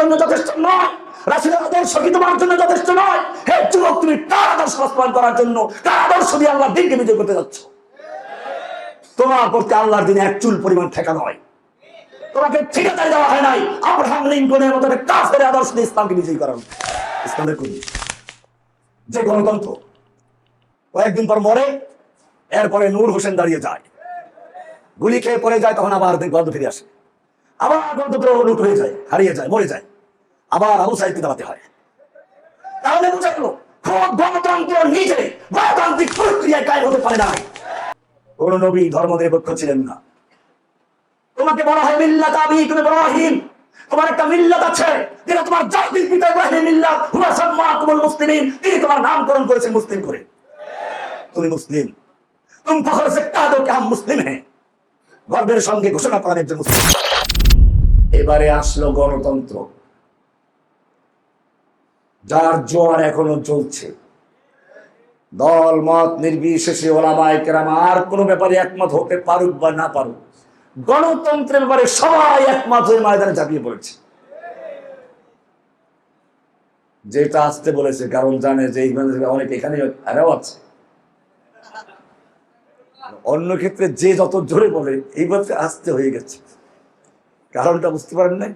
জন্য যথেষ্ট নয়? জন্য যথেষ্ট নয়? তুমি করার জন্য করতে তোমার আল্লাহর দিনে এক চুল পরিমাণ ঠেকা নয় তোমাকে ঠিকাদারি দেওয়া হয় নাই। আব্রাহাম লিঙ্কনের মতো একটা কাফের আদর্শ দিয়ে ইসলামকে বিজয়ী করানো। ইসলামের যে গণতন্ত্র, কয়েকদিন পর মরে, এরপরে নূর হোসেন দাঁড়িয়ে যায়। গুলি খেয়ে পড়ে যায়, তখন আবার গন্ধ ফিরে আসে। আবার গণতন্ত্র লুট হয়ে যায়, হারিয়ে যায়, মরে যায়। আবার আবু সাহিত্য দাঁড়াতে হয়। তাহলে বোঝা গেল গণতন্ত্র নিজে গণতান্ত্রিক প্রক্রিয়ায় হতে পারে না কোন নবী ধর্ম নিরপেক্ষ ছিলেন না। তোমাকে বলা হয় মিল্লাত আবি, তুমি ইব্রাহিম তোমার একটা মিল্লাত আছে, যেটা তোমার জাতির পিতা ইব্রাহিম মিল্লাত হুয়া সাম্মাকুমুল মুসলিমিন, তিনি তোমার নামকরণ করেছেন মুসলিম করে। তুমি মুসলিম। তুম ফখর সে কাদো কে হাম মুসলিম হ্যাঁ গর্বের সঙ্গে ঘোষণা একজন মুসলিম এবারে আসলো গণতন্ত্র। যার জোয়ার এখনও চলছে। দল, মত, নির্বিশেষে ওলামায় কেরাম আর কোনো ব্যাপারে একমত হতে পারুক বা না পারুক, গণতন্ত্রের ব্যাপারে সবাই একমত হয়ে ময়দানে ঝাঁপিয়ে পড়েছে। যেটা আসতে বলেছে, কারণ জানে যে অনেক এখানে আরও আছে। অন্য ক্ষেত্রে যে যত জোরে বলে, এই বছর আসতে হয়ে গেছে। কারণটা বুঝতে পারেন নাই?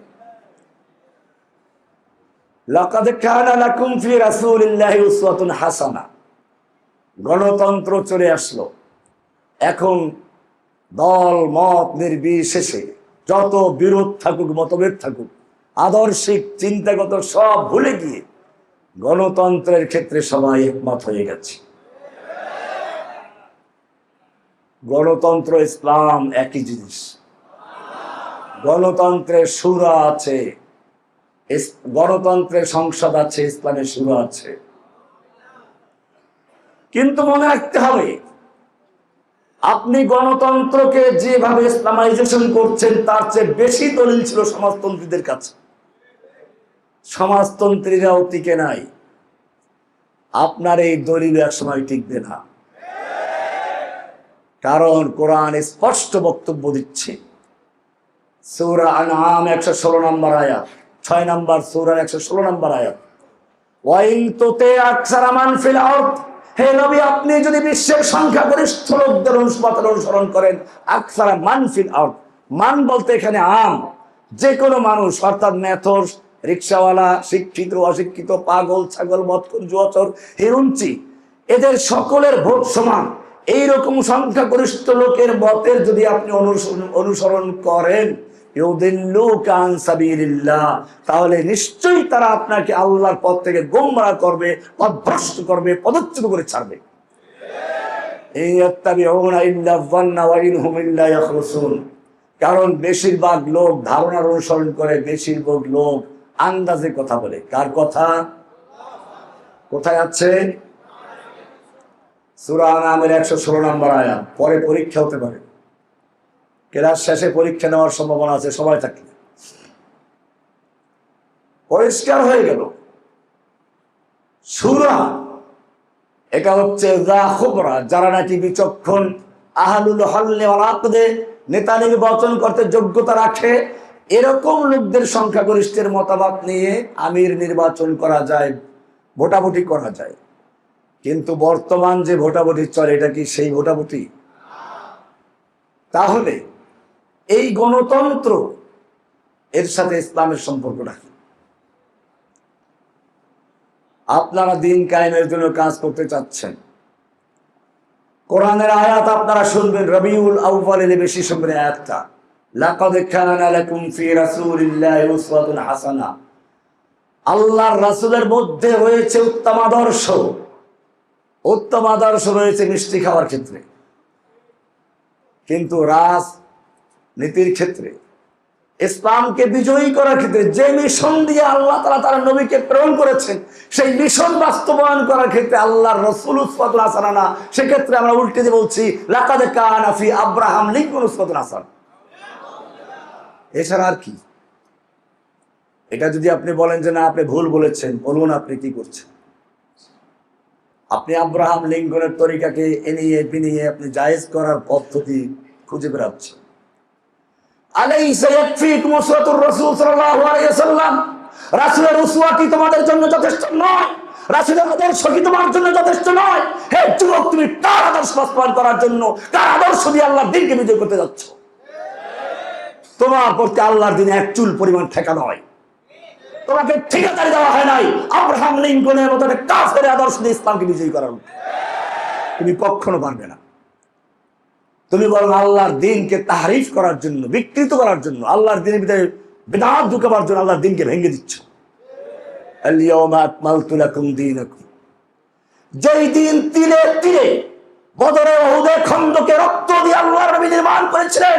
গণতন্ত্র চলে আসলো। এখন দল, মত নির্বিশেষে যত বিরোধ থাকুক, মতভেদ থাকুক, আদর্শিক চিন্তাগত সব ভুলে গিয়ে গণতন্ত্রের ক্ষেত্রে সবাই একমত হয়ে গেছে। গণতন্ত্র, ইসলাম একই জিনিস। গণতন্ত্রের সুরা আছে গণতন্ত্রের সংসদ আছে ইসলামের সুরা আছে। কিন্তু মনে রাখতে হবে, আপনি গণতন্ত্রকে যেভাবে ইসলামাইজেশন করছেন, তার চেয়ে বেশি দলিল ছিল সমাজতন্ত্রীদের কাছে। সমাজতন্ত্রীরাও টিকে নাই, আপনার এই দলিল একসময় টিকবে না। কারণ কোরআন স্পষ্ট বক্তব্য দিচ্ছে। আকসারা মান বলতে এখানে আম। যে কোনো মানুষ, অর্থাৎ মেথর, রিক্সাওয়ালা, শিক্ষিত, অশিক্ষিত, পাগল, ছাগল মতকুর জুয়াচর, হিরুঞ্চি, এদের সকলের ভোট সমান। এইরকম সংখ্যাগরিষ্ঠ লোকের মতের যদি আপনি অনুসরণ করেন তাহলে নিশ্চয়ই তারা আপনাকে আল্লাহর পথ থেকে গোমরা করবে পথভ্রষ্ট করবে, পদচ্যুত করে ছাড়বে। কারণ বেশিরভাগ লোক ধারণার অনুসরণ করে, বেশিরভাগ লোক আন্দাজে কথা বলে। কার কথা? কোথায় আছে সুরা একশো ষোলো নম্বর আয়াত, পরে পরীক্ষা হতে পারে। ক্লাস শেষে পরীক্ষা নেওয়ার সম্ভাবনা আছে, সবাই থাকলে। পরিষ্কার হয়ে গেল। সুরা, এটা হচ্ছে যারা নাকি বিচক্ষণ, আহালুল হল্লে অলাকদে নেতা নির্বাচন করতে যোগ্যতা রাখে, এরকম লোকদের সংখ্যাগরিষ্ঠের মতামত নিয়ে আমির নির্বাচন করা যায়, ভোটাভুটি করা যায়। কিন্তু বর্তমান যে ভোটাভুটি চলে, এটা কি সেই ভোটাভুটি? তাহলে এই গণতন্ত্র এর সাথে ইসলামের সম্পর্ক রাখে আপনারা দিন কায়েমের জন্য কাজ করতে চাচ্ছেন। কোরআনের আয়াত আপনারা শুনবেন, রবিউল আউ্বালের বেশি শুনবেন আয়াতটা। আল্লাহর রাসূলের মধ্যে রয়েছে উত্তম আদর্শ। উত্তম আদর্শ রয়েছে মিষ্টি খাওয়ার ক্ষেত্রে। কিন্তু রাজ নীতির ক্ষেত্রে, ইসলামকে বিজয়ী করার ক্ষেত্রে, যে মিশন দিয়ে আল্লাহ তারা তার নবীকে প্রেরণ করেছেন, সেই মিশন বাস্তবায়ন করার ক্ষেত্রে আল্লাহর রসুল উসফাতুল হাসানা সেক্ষেত্রে আমরা উল্টে দিয়ে বলছি, লাকাদে কানাফি আব্রাহাম লিঙ্কুন উসফাতুল হাসান। এছাড়া আর কি? এটা যদি আপনি বলেন যে না, আপনি ভুল বলেছেন, বলুন আপনি কি করছেন। আপনি আব্রাহাম লিঙ্কনের তরিকাকে এনিয়ে বিনিয়ে আপনি জায়েজ করার পদ্ধতি খুঁজে বেড়াচ্ছেন। তোমাদের জন্য যথেষ্ট নয়? জন্য যথেষ্ট নয়? হে তুমি কার আদর্শ করার জন্য দিয়ে আল্লাহর করতে তোমার প্রতি আল্লাহর দিনে এক চুল পরিমাণ ঠেকা নয়। তোমাকে ঠিকাদারি দেওয়া হয় নাই আব্রাহাম লিঙ্কনের মতো একটা কাফের আদর্শ দিয়ে ইসলামকে বিজয়ী করার। তুমি কখনো পারবে না তুমি বরং আল্লাহর দিনকে তাহারিফ করার জন্য, বিকৃত করার জন্য, আল্লাহর দিনের ভিতরে বেদাত ঢুকাবার জন্য আল্লাহর দিনকে ভেঙে দিচ্ছ। যেই দিন রক্ত দিয়ে আল্লাহর নবী নির্মাণ করেছিলেন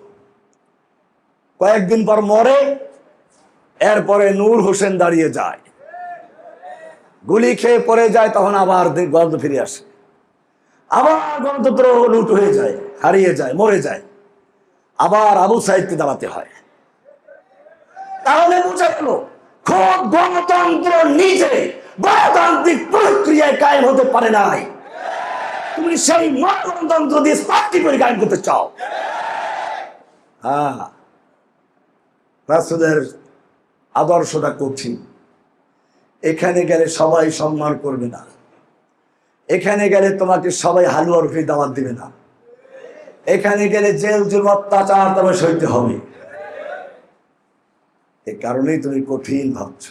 কয়েকদিন পর মরে, এরপরে নূর হোসেন দাঁড়িয়ে যায়। গুলি খেয়ে পড়ে যায়, তখন আবার গণতন্ত্র ফিরে আসে। আবার গণতন্ত্র লুট হয়ে যায়, হারিয়ে যায়, মরে যায়। আবার আবু সাহিদকে দাঁড়াতে হয়। তাহলে বোঝা গেল খোদ গণতন্ত্র নিজে গণতান্ত্রিক প্রক্রিয়ায় কায়েম হতে পারে নাই। তুমি সেই মা গণতন্ত্র দিয়ে স্থাপতি করে কায়েম করতে চাও। হ্যাঁ। রাসুলের আদর্শটা কঠিন। এখানে গেলে সবাই সম্মান করবে না। এখানে গেলে তোমাকে সবাই হালুয়া রুটি দাওয়াত দিবে না। এখানে গেলে জেল জুল অত্যাচার তবে সইতে হবে। এ কারণেই তুমি কঠিন ভাবছ।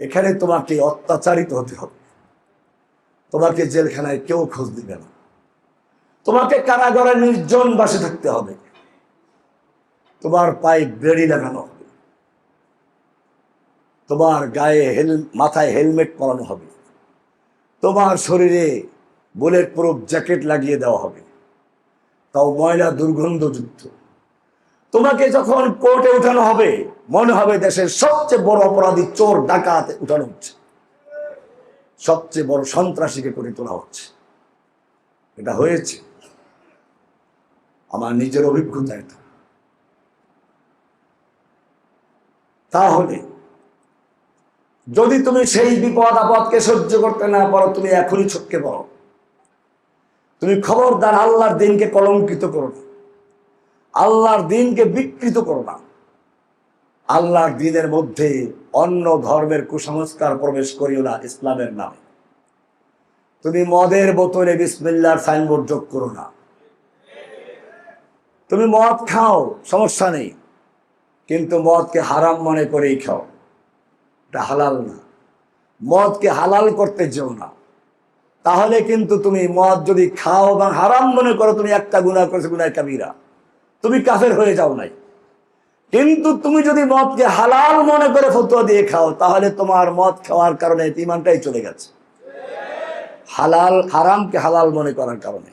এখানে তোমাকে অত্যাচারিত হতে হবে। তোমাকে জেলখানায় কেউ খোঁজ দিবে না। তোমাকে কারাগারে নির্জন বাসে থাকতে হবে। তোমার পায়ে বেড়ি লাগানো হবে। তোমার গায়ে হেল, মাথায় হেলমেট পরানো হবে। তোমার শরীরে বুলেট প্রুফ জ্যাকেট লাগিয়ে দেওয়া হবে। তাও ময়লা দুর্গন্ধযুক্ত তোমাকে যখন কোর্টে উঠানো হবে, মনে হবে দেশের সবচেয়ে বড় অপরাধী চোর ডাকাত উঠানো হচ্ছে। সবচেয়ে বড় সন্ত্রাসীকে করে তোলা হচ্ছে। এটা হয়েছে। আমার নিজের অভিজ্ঞতা এটা। তাহলে যদি তুমি সেই বিপদ আপদকে সহ্য করতে না পারো, তুমি এখনই ছটকে পড়ো। তুমি খবরদার আল্লাহর দিনকে কলঙ্কিত করো না। আল্লাহর দিনকে বিকৃত করো না। আল্লাহর দিনের মধ্যে অন্য ধর্মের কুসংস্কার প্রবেশ করিও না ইসলামের নামে। তুমি মদের বোতলে বিসমিল্লার সাইনবোর্ড যোগ করো না। তুমি মদ খাও, সমস্যা নেই। কিন্তু মদকে হারাম মনে করেই খাও। এটা হালাল না। মদকে হালাল করতে যেও না। তাহলে কিন্তু তুমি মদ যদি খাও বা হারাম মনে করো, তুমি একটা গুণা করেছ গুনায় কাবিরা। তুমি কাফের হয়ে যাও নাই। কিন্তু তুমি যদি মদকে হালাল মনে করে ফতুয়া দিয়ে খাও, তাহলে তোমার মদ খাওয়ার কারণে ইমানটাই চলে গেছে। হালাল, হারামকে হালাল মনে করার কারণে।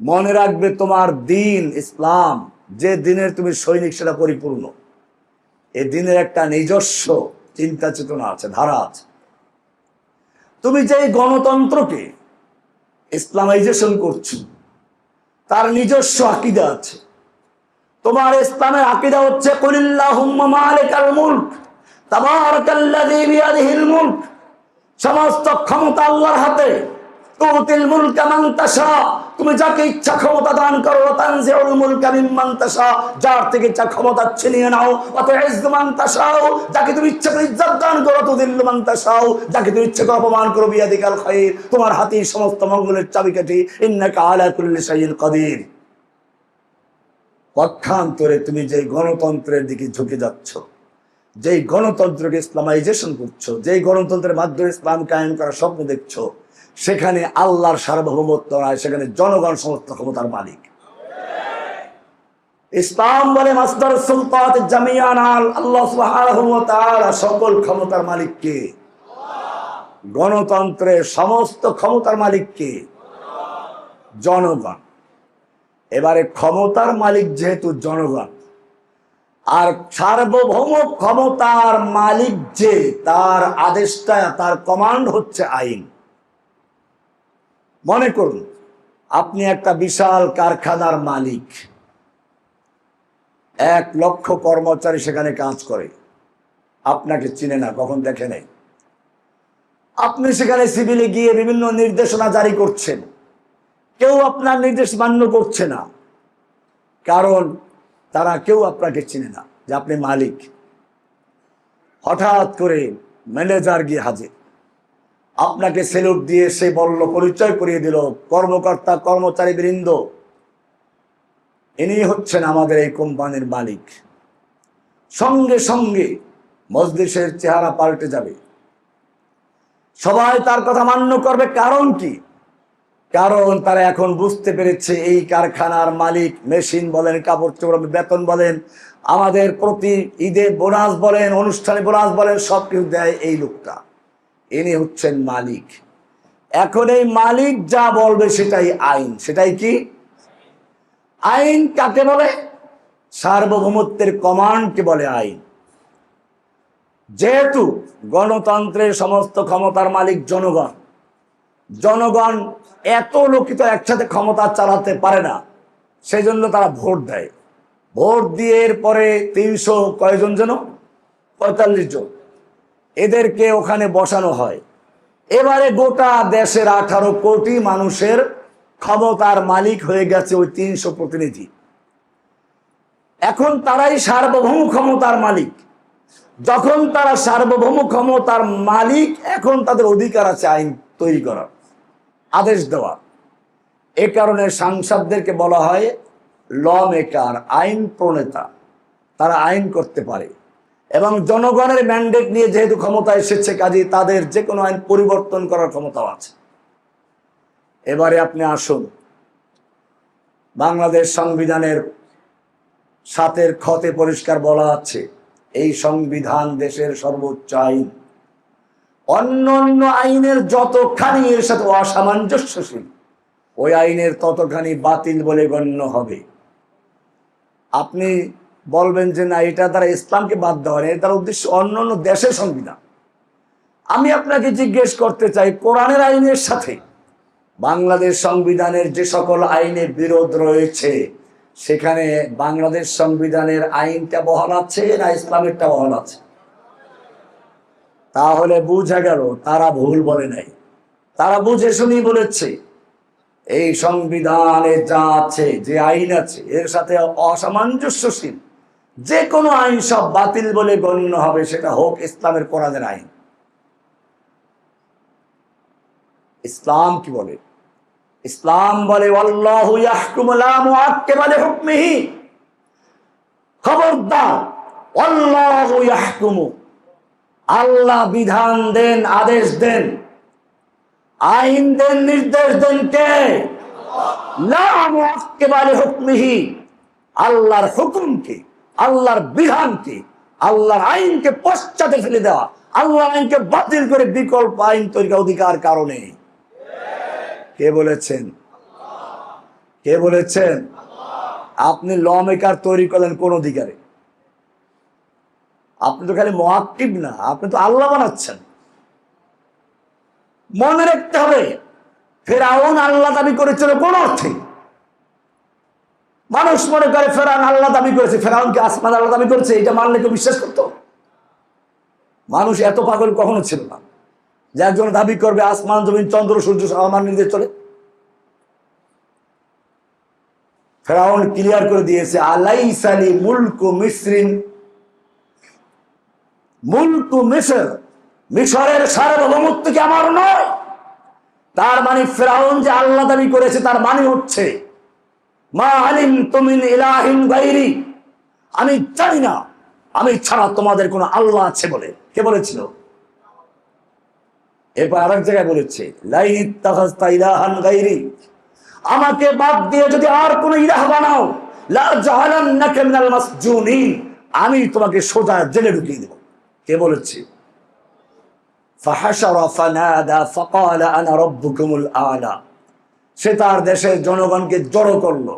মনে রাখবে তোমার দিন ইসলাম। যে দিনের তুমি সৈনিক, সেটা পরিপূর্ণ। এ দিনের একটা নিজস্ব চিন্তা চেতনা আছে, ধারা আছে। তুমি যে গণতন্ত্রকে ইসলামাইজেশন করছ, তার নিজস্ব আকিদা আছে। তোমার ইসলামের আকিদা হচ্ছে সমস্ত ক্ষমতা আল্লাহর হাতে। তুমি যাকে ইচ্ছা ক্ষমতা দান করো যার থেকে ইচ্ছা ক্ষমতা ছিনিয়ে নাও যাকে তুমি ইচ্ছা করে ইজ্জত দান করো যাকে তুমি ইচ্ছা করে অপমান করো, বিয়াদিকাল তোমার হাতেই সমস্ত মঙ্গলের চাবিকাঠি ইন্নাকা আলা পক্ষান্তরে তুমি যে গণতন্ত্রের দিকে ঝুঁকে যাচ্ছ, যেই গণতন্ত্রকে ইসলামাইজেশন করছ, যেই গণতন্ত্রের মাধ্যমে ইসলাম কায়েম করার স্বপ্ন দেখছ সেখানে আল্লাহর সার্বভৌমত্ব নয় সেখানে জনগণ সমস্ত ক্ষমতার মালিক। ইসলাম বলে মাস্টার সুলতাত জামিয়ান আল আল্লাহ সকল ক্ষমতার মালিককে গণতন্ত্রের সমস্ত ক্ষমতার মালিককে জনগণ। এবারে ক্ষমতার মালিক যেহেতু জনগণ, আর সার্বভৌম ক্ষমতার মালিক যে, তার আদেশটা, তার কমান্ড হচ্ছে আইন। মনে করুন, আপনি একটা বিশাল কারখানার মালিক। এক লক্ষ কর্মচারী সেখানে কাজ করে। আপনাকে চিনে না, কখন দেখে নেই। আপনি সেখানে সিভিলে গিয়ে বিভিন্ন নির্দেশনা জারি করছেন। কেউ আপনার নির্দেশ মান্য করছে না। কারণ তারা কেউ আপনাকে চিনে না যে আপনি মালিক। হঠাৎ করে ম্যানেজার গিয়ে হাজির। আপনাকে সেলুট দিয়ে সে বলল, পরিচয় করিয়ে দিল, কর্মকর্তা, কর্মচারী বৃন্দ। ইনি হচ্ছেন আমাদের এই কোম্পানির মালিক। সঙ্গে সঙ্গে মজলিসের চেহারা পাল্টে যাবে। সবাই তার কথা মান্য করবে, কারণ কি? কারণ তারা এখন বুঝতে পেরেছে, এই কারখানার মালিক মেশিন বলেন, কাপড় চোপড়, বেতন বলেন, আমাদের প্রতি ঈদে বোনাস বলেন, অনুষ্ঠানে বোনাস বলেন, সব কিছু দেয় এই লোকটা। ইনি হচ্ছেন মালিক। এখন এই মালিক যা বলবে সেটাই আইন। সেটাই কি? আইন কাকে বলে? সার্বভৌমত্বের কমান্ডকে বলে আইন। যেহেতু গণতন্ত্রের সমস্ত ক্ষমতার মালিক জনগণ জনগণ এত লোকিত একসাথে ক্ষমতা চালাতে পারে না সেই জন্য তারা ভোট দেয়। ভোট দিয়ে এরপরে তিনশো কয়জন যেন? পঁয়তাল্লিশ জন। এদেরকে ওখানে বসানো হয়। এবারে গোটা দেশের আঠারো কোটি মানুষের ক্ষমতার মালিক হয়ে গেছে ওই তিনশো প্রতিনিধি। এখন তারাই সার্বভৌম ক্ষমতার মালিক। যখন তারা সার্বভৌম ক্ষমতার মালিক, এখন তাদের অধিকার আছে আইন তৈরি করার, আদেশ দেওয়া। এ কারণে সাংসদদেরকে বলা হয়, ল মেকার, আইন প্রণেতা। তারা আইন করতে পারে। এবং জনগণের ম্যান্ডেট নিয়ে যেহেতু ক্ষমতা এসেছে কাজে, তাদের যে কোনো আইন পরিবর্তন করার ক্ষমতাও আছে। এবারে আপনি আসুন। বাংলাদেশ সংবিধানের সাতের ক্ষতে পরিষ্কার বলা আছে, এই সংবিধান দেশের সর্বোচ্চ আইন। অন্য অন্য আইনের যতখানি এর সাথে অসামঞ্জস্যশীল, ওই আইনের ততখানি বাতিল বলে গণ্য হবে। আপনি বলবেন যে না, এটা তারা ইসলামকে বাদ দেওয়া নেই তার উদ্দেশ্য অন্য অন্য দেশের সংবিধান। আমি আপনাকে জিজ্ঞেস করতে চাই, কোরআনের আইনের সাথে বাংলাদেশ সংবিধানের যে সকল আইনে বিরোধ রয়েছে, সেখানে বাংলাদেশ সংবিধানের আইনটা বহাল আছে না ইসলামেরটা বহাল আছে? তাহলে বুঝা গেল, তারা ভুল বলে নাই। তারা বুঝে শুনি বলেছে, এই সংবিধানে যা আছে, যে আইন আছে, এর সাথে অসামঞ্জস্যশীল। যে কোনো আইন সব বাতিল বলে গণ্য হবে, সেটা হোক ইসলামের কোরআনের আইন। ইসলাম কি বলে? ইসলাম বলে খবরদার, আল্লাহু বিধান দেন, আদেশ দেন। আইন দেন, নির্দেশ দেন কে? লিহুকমিহি আল্লাহর হুকুমকে আল্লাহর বিধানকে, আল্লাহর আইনকে পশ্চাতে ফেলে দেওয়া, আল্লাহর আইনকে বাতিল করে বিকল্প আইন তৈরি অধিকার কারণে। কে বলেছেন? কে বলেছেন? আপনি ল মেকার তৈরি করলেন কোন অধিকারে? আপনি তো খালি মহাক্কিব না, আপনি তো আল্লাহ বানাচ্ছেন। মনে রাখতে হবে, ফেরাউন আল্লাহ দাবি করেছিল কোন অর্থে? মানুষ মনে করে ফেরাউন আল্লাহ দাবি করেছে, ফেরাউনকে আসমান আল্লাহ দাবি করেছে, এটা মানলে কেউ বিশ্বাস করতো? মানুষ এত পাগল কখনো ছিল না। যে একজন দাবি করবে, আসমান, জমিন, চন্দ্র, সূর্য আমার নির্দেশ চলে। ফেরাউন ক্লিয়ার করে দিয়েছে আলাই সালি মুলকু মিসরিন। মুলকু মিসর মিশরের সার্বভৌমত্ব কি আমার নয়? তার মানে ফেরাউন যে আল্লাহ দাবি করেছে, তার মানে হচ্ছে আমি জানি না, আমি ছাড়া তোমাদের কোনো আল্লাহ আছে বলে। কে বলেছিল? এরপর আরেক জায়গায় বলেছে আমাকে বাদ দিয়ে যদি আর কোন ইলাহ বানাও আমি তোমাকে সোজা জেলে ঢুকিয়ে দেব। কে বলেছে? ফাহাশারা ফানাদা, ফাকালা আনা রাব্বুকুমুল আলা। সে তার দেশের জনগণকে জড়ো করল,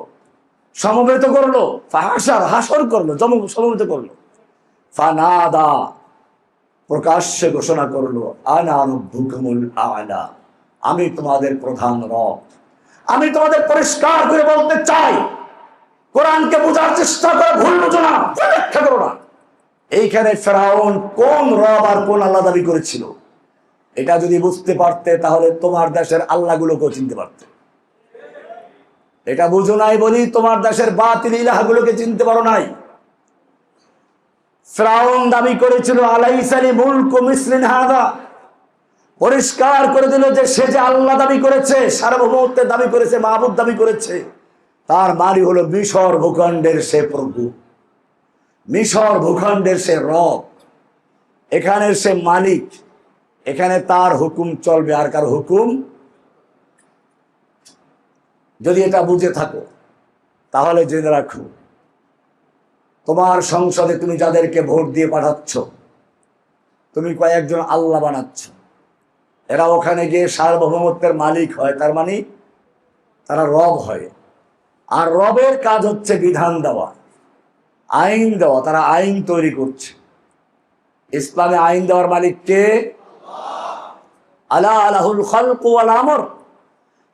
সমবেত করল হাসার হাসর করল, জম, সমবেত করল। ফানাদা প্রকাশ্যে ঘোষণা করল, আনা রব্বুকুমুল আলা, আমি তোমাদের প্রধান রব। আমি তোমাদের পরিষ্কার করে বলতে চাই, কোরআনকে বোঝার চেষ্টা করে ভুল বুঝো না ব্যাখ্যা করো না। এইখানে ফেরাউন কোন রব আর কোন আল্লাহ দাবি করেছিল? এটা যদি বুঝতে পারতে, তাহলে তোমার দেশের আল্লাহগুলোকেও চিনতে পারতে। এটা বুঝো নাই বলি, তোমার দেশের বাতিল ইলাহাগুলোকে চিনতে পারো নাই। ফ্রাউন দাবি করেছিল, আলাইসালি মুলক মিসলিন হাদা। পরিষ্কার করে দিল যে, সে যে আল্লাহ দাবি করেছে, সার্বভৌমত্বের দাবি করেছে মাহবুদ দাবি করেছে, তার বাড়ি হলো মিশর ভূখণ্ডের সে প্রভু। মিশর ভূখণ্ডের সে রব। এখানের সে মালিক, এখানে তার হুকুম চলবে, আর কার হুকুম? যদি এটা বুঝে থাকো, তাহলে জেনে রাখো, তোমার সংসদে তুমি যাদেরকে ভোট দিয়ে পাঠাচ্ছ, তুমি কয়েকজন আল্লাহ বানাচ্ছ। এরা ওখানে গিয়ে সার্বভৌমত্বের মালিক হয়, তার মানে তারা রব হয়। আর রবের কাজ হচ্ছে বিধান দেওয়া, আইন দেওয়া, তারা আইন তৈরি করছে। ইসলামে আইন দেওয়ার মালিক কে? আলা আলাহুল খলক ওয়াল আমর।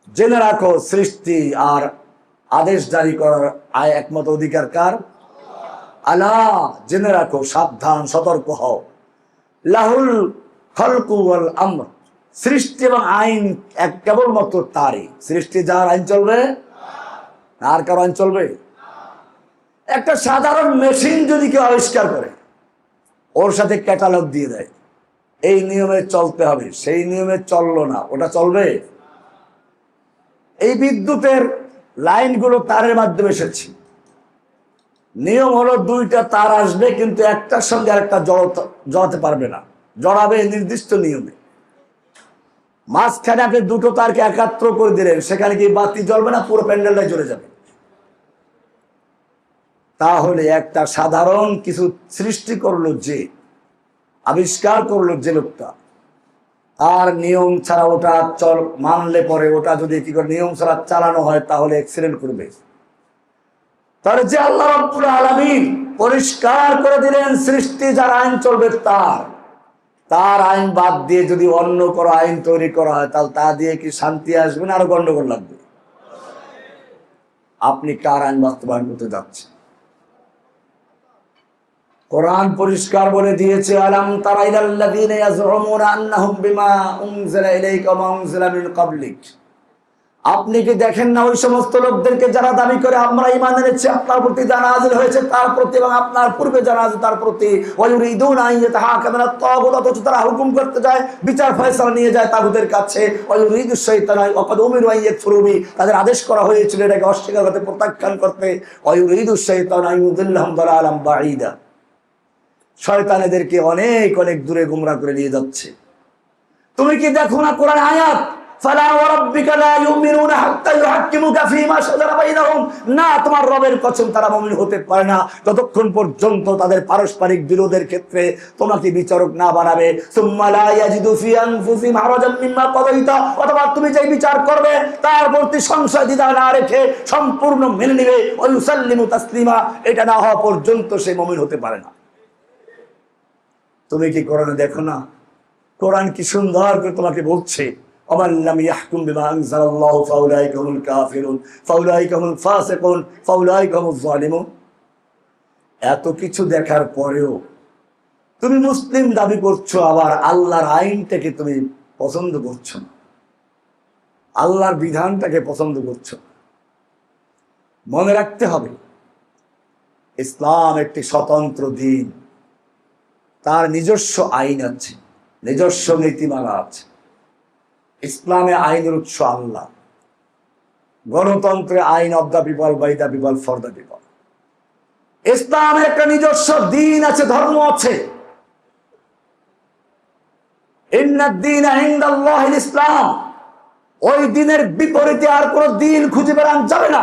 জেনে রাখো, সৃষ্টি আর আদেশ জারি করার আয় একমত অধিকার কার? আলা জেনে রাখো, সাবধান, সতর্ক হও। লাহুল খলকু ওয়াল আমর। সৃষ্টি এবং আইন এক কেবলমাত্র তারই। সৃষ্টি যার আইন চলবে? আর কারও আইন চলবে? একটা সাধারণ মেশিন যদি কেউ আবিষ্কার করে, ওর সাথে ক্যাটালগ দিয়ে দেয়। এই নিয়মে চলতে হবে, সেই নিয়মে চলল না, ওটা চলবে? এই বিদ্যুতের লাইনগুলো তারের মাধ্যমে এসেছে। নিয়ম হলো দুইটা তার আসবে কিন্তু একটার সঙ্গে আরেকটা জড়াতে জড়াতে পারবে না। জড়াবে নির্দিষ্ট নিয়মে। মাঝখানে আপনি দুটো তারকে একাত্র করে দিলেন, সেখানে কি বাতি জ্বলবে না পুরো প্যান্ডেলটাই জ্বলে যাবে? তাহলে একটা সাধারণ কিছু সৃষ্টি করল যে, আবিষ্কার করল যে লোকটা। আর নিয়ম ছাড়া ওটা চল, মানলে পরে ওটা যদি কি করে নিয়ম ছাড়া চালানো হয়, তাহলে অ্যাক্সিডেন্ট করবে। তার যে আল্লাহ রব্বুল আলামিন পরিষ্কার করে দিলেন সৃষ্টি যার আইন চলবে তার। তার আইন বাদ দিয়ে যদি অন্য কোনো আইন তৈরি করা হয়, তাহলে তা দিয়ে কি শান্তি আসবে না আরও গন্ডগোল লাগবে? আপনি কার আইন বাস্তবায়ন করতে যাচ্ছেন? কোরআন পরিষ্কার বলে দিয়েছে, আলাম তারা ইলাল্লাযীনা আন্নাহুম বিমা উনজিলা ইলাইকা উনজিলা মিন ক্বাবলিক। আপনি কি দেখেন না ওই সমস্ত লোকদেরকে যারা দাবি করে, আমরা ইমান এনেছি, আপনার প্রতি জানা নাযিল হয়েছে তার প্রতি এবং আপনার পূর্বে জানা আছে তার প্রতি। তাগুত, অথচ তারা হুকুম করতে যায়, বিচার ফয়সালা নিয়ে যায় তাগুতের কাছে। ওয়ায়ুরিদু শাইতান ওয়াকাদ উমিরু ইয়াকফুরু তাদের আদেশ করা হয়েছিল এটাকে অস্বীকার করতে, প্রত্যাখ্যান করতে। ওয়ায়ুরিদু শাইতান আন ইউদিল্লাহুম দালালাম বাঈদা। শয়তান এদেরকে অনেক অনেক দূরে গুমরা করে নিয়ে যাচ্ছে। তুমি কি দেখো না কোরআন আয়াত? না, তোমার রবের তারা মুমিন হতে পারে না। যতক্ষণ পর্যন্ত তাদের পারস্পরিক বিরোধের ক্ষেত্রে তোমাকে বিচারক না অথবা তুমি যেই বিচার করবে, তার প্রতি সংশয় না রেখে সম্পূর্ণ মেনে নেবে তাসলিমা। এটা না হওয়া পর্যন্ত সে মুমিন হতে পারে না। তুমি কি কোরআনে দেখো না? কোরআন কি সুন্দর করে তোমাকে বলছে এত কিছু দেখার পরেও তুমি মুসলিম দাবি করছ, আবার আল্লাহর আইনটাকে তুমি পছন্দ করছ না। আল্লাহর বিধানটাকে পছন্দ করছ মনে রাখতে হবে, ইসলাম একটি স্বতন্ত্র দিন। তার নিজস্ব আইন আছে, নিজস্ব নীতিমালা আছে। ইসলামে আইনের উৎস আল্লাহ। গণতন্ত্রে আইন of the people by the people for the people ইসলামের একটা নিজস্ব দিন আছে, ধর্ম আছে। ইসলাম। ওই দিনের বিপরীতে আর কোন দিন খুঁজে বেড়ান যাবে না।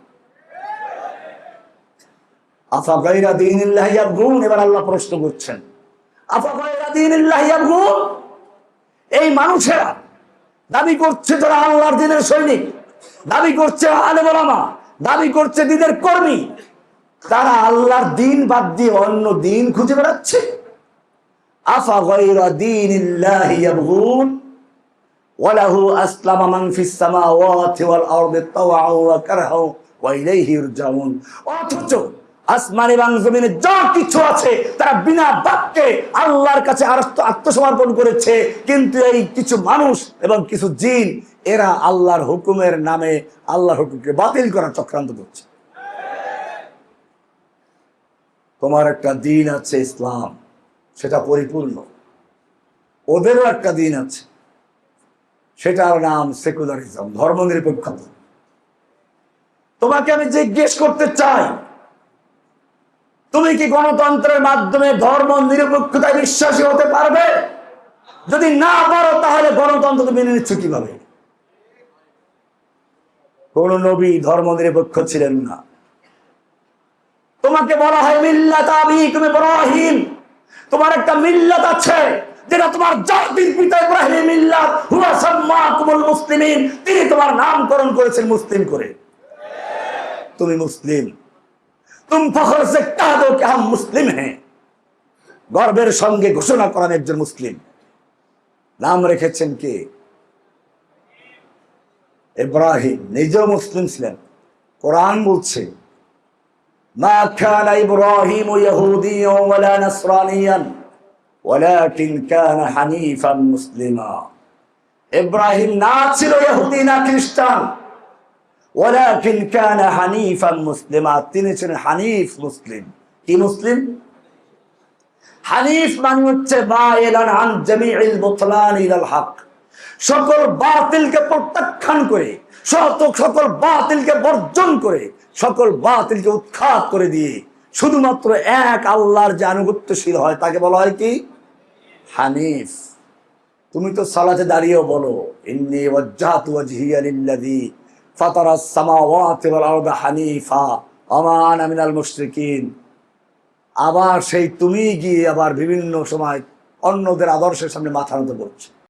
আফা গায়রা দীনিল্লাহ ইয়াবগুন এবার আল্লাহ প্রশ্ন করছেন আফা গায়রা দীনিল্লাহ ইয়াবগুন এই মানুষেরা দাবি করছে যারা আল্লাহর দিনের সৈনিক দাবি করছে আলে বলামা দাবি করছে দিনের কর্মী তারা আল্লাহর দিন বাদ দিয়ে অন্য দিন খুঁজে বেড়াচ্ছে আফা গায়রা দীনিল্লাহ ইয়াবগুন وله أسلم من في السماوات والأرض طوعا وكرها وإليه يرجعون অথচ আসমান এবং জমিনে যা কিছু আছে তারা বিনা বাক্যে আল্লাহর কাছে আত্মসমর্পণ করেছে। কিন্তু এই কিছু মানুষ এবং কিছু জিন, এরা আল্লাহর হুকুমের নামে আল্লাহর হুকুমকে বাতিল করার চক্রান্ত করছে। তোমার একটা দিন আছে ইসলাম, সেটা পরিপূর্ণ। ওদেরও একটা দিন আছে, সেটার নাম সেকুলারিজম ধর্ম নিরপেক্ষতা তোমাকে আমি জিজ্ঞেস করতে চাই তুমি কি গণতন্ত্রের মাধ্যমে ধর্ম নিরপেক্ষতায় বিশ্বাসী হতে পারবে? যদি না পারো, তাহলে গণতন্ত্র তুমি মেনে নিচ্ছ কীভাবে? কোন নবী ধর্ম নিরপেক্ষ ছিলেন না। তোমাকে বলা হয় মিল্লাত আবিকুম ইব্রাহিম। তোমার একটা মিল্লাত আছে, যেটা তোমার জাতির পিতা ইব্রাহিম মিল্লাত, হুয়া সাম্মাকুমুল মুসলিমিন। তিনি তোমার নামকরণ করেছেন মুসলিম করে। তুমি মুসলিম। তুম ফখর সে কাহ কে হাম মুসলিম হ্যাঁ। গর্বের সঙ্গে ঘোষণা করেন একজন মুসলিম। নাম রেখেছেন কে? ইব্রাহিম, নিজেও মুসলিম ছিলেন। কোরআন বলছে, মা كان إبراهيم يهوديا ولا نصرانيا ولكن كان হানিফান মুসলিমা। ইব্রাহিম না ছিল ইহুদি না খ্রিস্টান। ওরা মুসলিমা, তিনি ছিলেন হানিফ মুসলিম। কি মুসলিম? হানিফ মানে হচ্ছে হক। সকল বাতিলকে প্রত্যাখ্যান করে সকল বাতিলকে বর্জন করে, সকল বাতিলকে উৎখাত করে দিয়ে শুধুমাত্র এক আল্লাহর যে আনুগত্যশীল হয়, তাকে বলা হয় কি? হানিফ। তুমি তো সালাতে দাঁড়িয়েও বলো, ইন্নি ওয়াজ্জাহাতু ওয়াজহিয়া লিল্লাযী হানিফা অমান আমিনাল আবার সেই তুমি গিয়ে আবার বিভিন্ন সময় অন্যদের আদর্শের সামনে মাথা নত করছ।